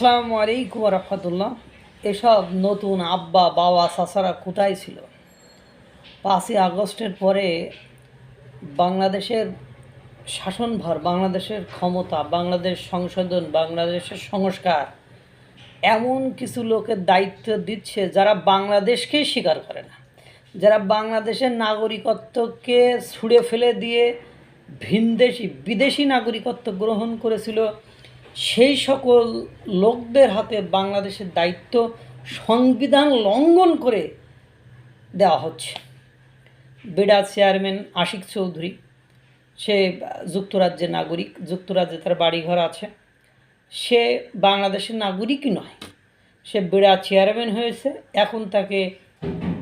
আসসালামু আলাইকুম রহমতুল্লাহ এসব নতুন আব্বা, বাবা, চাচারা কোথায় ছিল? পাঁচই আগস্টের পরে বাংলাদেশের শাসনভার, বাংলাদেশের ক্ষমতা, বাংলাদেশ সংশোধন, বাংলাদেশের সংস্কার এমন কিছু লোকের দায়িত্ব দিচ্ছে যারা বাংলাদেশকেই স্বীকার করে না। যারা বাংলাদেশের নাগরিকত্বকে ছুঁড়ে ফেলে দিয়ে ভিনদেশি, বিদেশি নাগরিকত্ব গ্রহণ করেছিল সেই সকল লোকদের হাতে বাংলাদেশের দায়িত্ব সংবিধান লঙ্ঘন করে দেওয়া হচ্ছে। বেডা চেয়ারম্যান আশিক চৌধুরী, সে যুক্তরাজ্যের নাগরিক, যুক্তরাজ্যে তার বাড়িঘর আছে। সে বাংলাদেশের নাগরিকই নয়, সে বেড়া চেয়ারম্যান হয়েছে। এখন তাকে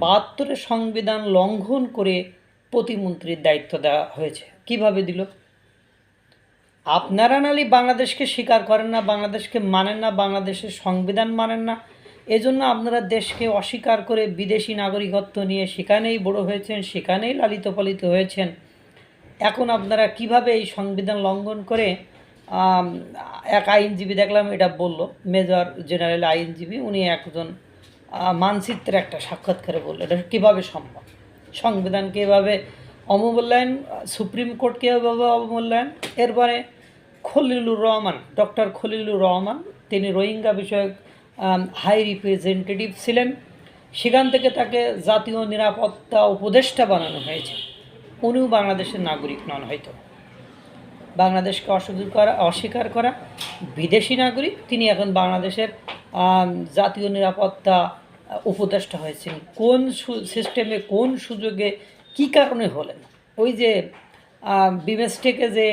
বাহাত্তরের সংবিধান লঙ্ঘন করে প্রতিমন্ত্রীর দায়িত্ব দেওয়া হয়েছে। কীভাবে দিল? আপনারা নালি বাংলাদেশকে স্বীকার করেন না, বাংলাদেশকে মানেন না, বাংলাদেশের সংবিধান মানেন না। এজন্য আপনারা দেশকে অস্বীকার করে বিদেশি নাগরিকত্ব নিয়ে সেখানেই বড় হয়েছেন, সেখানেই লালিত পালিত হয়েছেন। এখন আপনারা কীভাবে এই সংবিধান লঙ্ঘন করে এক আইনজীবী দেখলাম, এটা বলল, মেজর জেনারেল আইনজীবী, উনি একজন মানচিত্রের একটা সাক্ষাৎকারে বলল, এটা কীভাবে সম্ভব? সংবিধানকে এভাবে অবমূল্যায়ন সুপ্রিম কোর্টকে এভাবে অবমূল্যায়ন এরপরে খলিলুর রহমান, ডক্টর খলিলুর রহমান, তিনি রোহিঙ্গা বিষয়ক হাই রিপ্রেজেন্টেটিভ ছিলেন। সেখান থেকে তাকে জাতীয় নিরাপত্তা উপদেষ্টা বানানো হয়েছে। উনিও বাংলাদেশের নাগরিক নন হয়তো। বাংলাদেশকে অস্বীকার করা অস্বীকার করা, বিদেশি নাগরিক, তিনি এখন বাংলাদেশের জাতীয় নিরাপত্তা উপদেষ্টা হয়েছেন। কোন সিস্টেমে কোন সুযোগে কি কারণে হলেন? ওই যে বিমেস্টেকে যে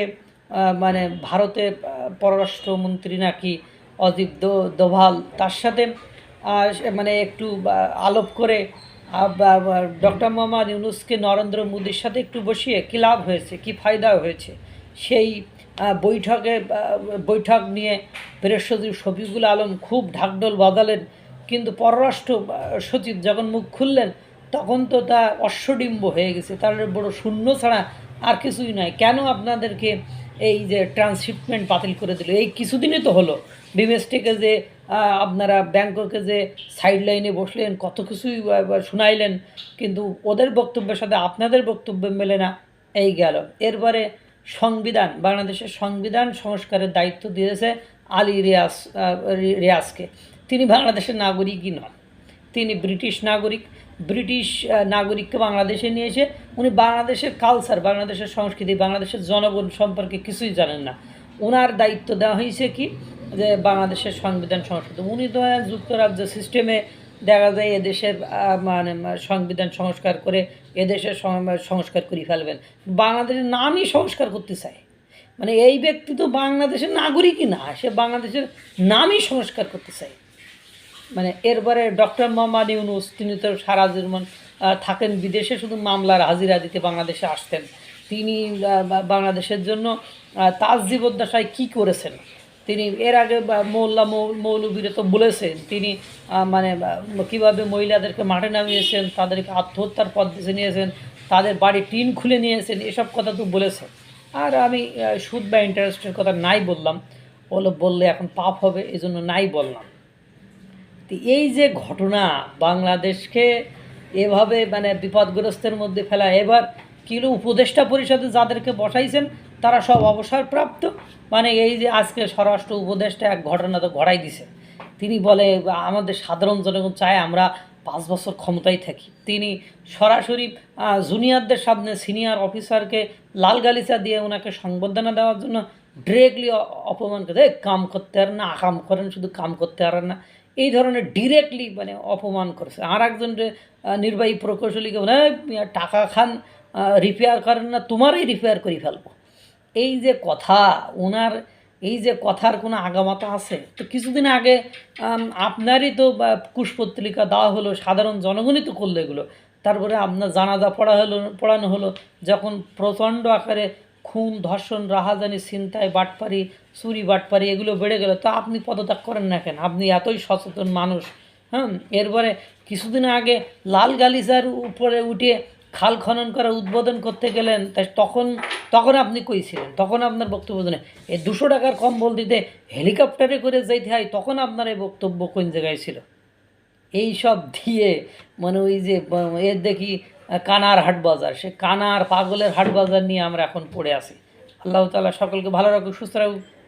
মানে ভারতের আহ, পররাষ্ট্রমন্ত্রী নাকি অজিত দোভাল তার সাথে মানে একটু আলোপ করে ডক্টর মোহাম্মদ ইউনুসকে নরেন্দ্র মোদীর সাথে একটু বসিয়ে কী লাভ হয়েছে কী ফায়দা হয়েছে? সেই বৈঠকে বৈঠক নিয়ে বৃহস্পতি শফিকুল আলম খুব ঢাকঢোল বাজালেন কিন্তু পররাষ্ট্র সচিব যখন মুখ খুললেন তখন তো তা অশ্বডিম্ব হয়ে গেছে, তার বড় শূন্য ছাড়া আর কিছুই নয় কেন আপনাদেরকে এই যে ট্রান্সশিপমেন্ট বাতিল করে দিল? এই কিছুদিনই তো হলো। বিমেস্টেকে যে আপনারা ব্যাংককে যে সাইড লাইনে বসলেন, কত কিছুই শুনাইলেন, কিন্তু ওদের বক্তব্যের সাথে আপনাদের বক্তব্য মেলে না, এই গেল। এরপরে সংবিধান, বাংলাদেশের সংবিধান সংস্কারের দায়িত্ব দিয়েছে আলী রিয়াজ রিয়াজকে। তিনি বাংলাদেশের নাগরিকই নন। তিনি ব্রিটিশ নাগরিক, ব্রিটিশ নাগরিককে বাংলাদেশে নিয়ে এসে উনি বাংলাদেশের কালচার বাংলাদেশের সংস্কৃতি, বাংলাদেশের জনগণ সম্পর্কে কিছুই জানেন না। ওনার দায়িত্ব দেওয়া হয়েছে কি? যে বাংলাদেশের সংবিধান সংস্কৃতি উনি তো যুক্তরাজ্য সিস্টেমে দেখা যায় এদেশের মানে সংবিধান সংস্কার করে এদেশের সংস্কার করে ফেলবেন। বাংলাদেশের নামই সংস্কার করতে চায়। মানে এই ব্যক্তি তো বাংলাদেশের নাগরিকই না, সে বাংলাদেশের নামই সংস্কার করতে চায়। মানে এরপরে ডক্টর মোহাম্মদ ইউনুস, তিনি তো সারা জীবন থাকেন বিদেশে, শুধু মামলার হাজিরা দিতে বাংলাদেশে আসতেন। তিনি বাংলাদেশের জন্য তাজ জীবদ্দশায় কী করেছেন? তিনি এর আগে মোল্লা মৌলবীরা তো বলেছেন, তিনি মানে কীভাবে মহিলাদেরকে মাঠে নামিয়েছেন, তাদেরকে আত্মহত্যার পথ বেছে নিয়েছেন, তাদের বাড়ি টিন খুলে নিয়েছেন, এসব কথা তো বলেছেন। আর আমি সুদ বা ইন্টারেস্টের কথা নাই বললাম, বলে, বললে এখন পাপ হবে এই জন্য নাই বললাম। তো এই যে ঘটনা বাংলাদেশকে এভাবে মানে বিপদগ্রস্তের মধ্যে ফেলা, এবার কিলো উপদেষ্টা পরিষদে যাদেরকে বসাইছেন, তারা সব অবসরপ্রাপ্ত। মানে এই যে আজকে স্বরাষ্ট্র উপদেষ্টা এক ঘটনা তো ঘটাই দিছে তিনি বলে, আমাদের সাধারণ জনগণ চায় আমরা পাঁচ বছর ক্ষমতায় থাকি। তিনি সরাসরি জুনিয়রদের সামনে সিনিয়র অফিসারকে লাল গালিচা দিয়ে ওনাকে সংবর্ধনা দেওয়ার জন্য ডিরেক্টলি অপমান করে কাম করতে পারেন না আকাম করেন, শুধু কাম করতে পারেন না। এই ধরনের ডিরেক্টলি মানে অপমান করেছে। আর একজন নির্বাহী প্রকৌশলীকে বলে টাকা খান রিপেয়ার করেন না, তোমারই রিপেয়ার করে ফেলব। এই যে কথা, ওনার, এই যে কথার কোনো আগামাতা আছে? তো কিছুদিন আগে আপনারই তো কুশপত্রিকা দেওয়া হলো, সাধারণ জনগণই তো করল এগুলো। তারপরে আপনার জানাজা পড়া হলো, পড়ানো হলো, যখন প্রচণ্ড আকারে খুন, ধর্ষণ, রাহাজানি, ছিনতাই, বাটপারি চুরি, বাটপারি এগুলো বেড়ে গেল, তো আপনি পদত্যাগ করেন না কেন? আপনি এতই সচেতন মানুষ হ্যাঁ? এরপরে কিছুদিন আগে লাল গালিচার উপরে উঠে খাল খনন করা উদ্বোধন করতে গেলেন তাই তখন তখন আপনি কইছিলেন তখন আপনার বক্তব্য নেই এই দুশো টাকার কম্বল দিতে হেলিকপ্টারে করে যাইতে হয়, তখন আপনার এই বক্তব্য কোন জায়গায় ছিল? এই সব দিয়ে মানে ওই যে এর দেখি, কানার হাট বাজার, সে কানার পাগলের হাট বাজার নিয়ে আমরা এখন পড়ে আছি। আল্লাহ তাআলা সকলকে ভালো রাখুক, সুস্থ রাখুক।